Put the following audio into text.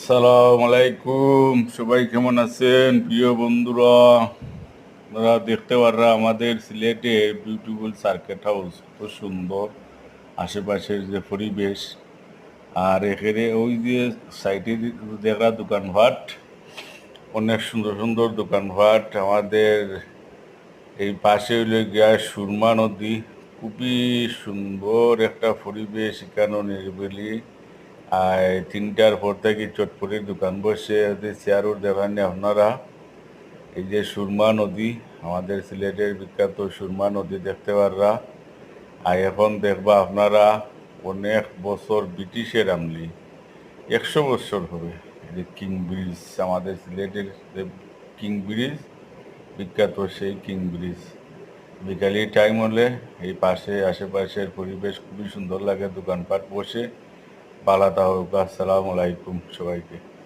সালাম আলাইকুম সবাই কেমন আছেন? প্রিয় বন্ধুরা, আপনারা দেখতে পাররা, আমাদের সিলেটে বিউটিফুল সার্কেট হাউস খুব সুন্দর। আশেপাশের যে পরিবেশ, আর এখানে ওই যে সাইডে দেখা দোকানপাট অনেক সুন্দর সুন্দর দোকানপাট আমাদের এই পাশে হইলে গিয়া সুরমা নদী, খুবই সুন্দর একটা পরিবেশ এখানে নিরিবিলি। আর তিনটার পর থেকে চটপটির দোকান বসে চেয়ার চেয়ারও দেখান আপনারা। এই যে সুরমা নদী, আমাদের সিলেটের বিখ্যাত সুরমা নদী দেখতে পাররা। আর এখন দেখবা আপনারা অনেক বছর ব্রিটিশের আমলি, একশো বছর হবে। যে কিং ব্রিজ, আমাদের সিলেটের যে কিং ব্রিজ, বিখ্যাত সেই কিং ব্রিজ। বিকালের টাইম হলে এই পাশে, আশেপাশের পরিবেশ খুবই সুন্দর লাগে, দোকানপাট বসে। পালাতা হোক আসসালামু আলাইকুম সবাইকে।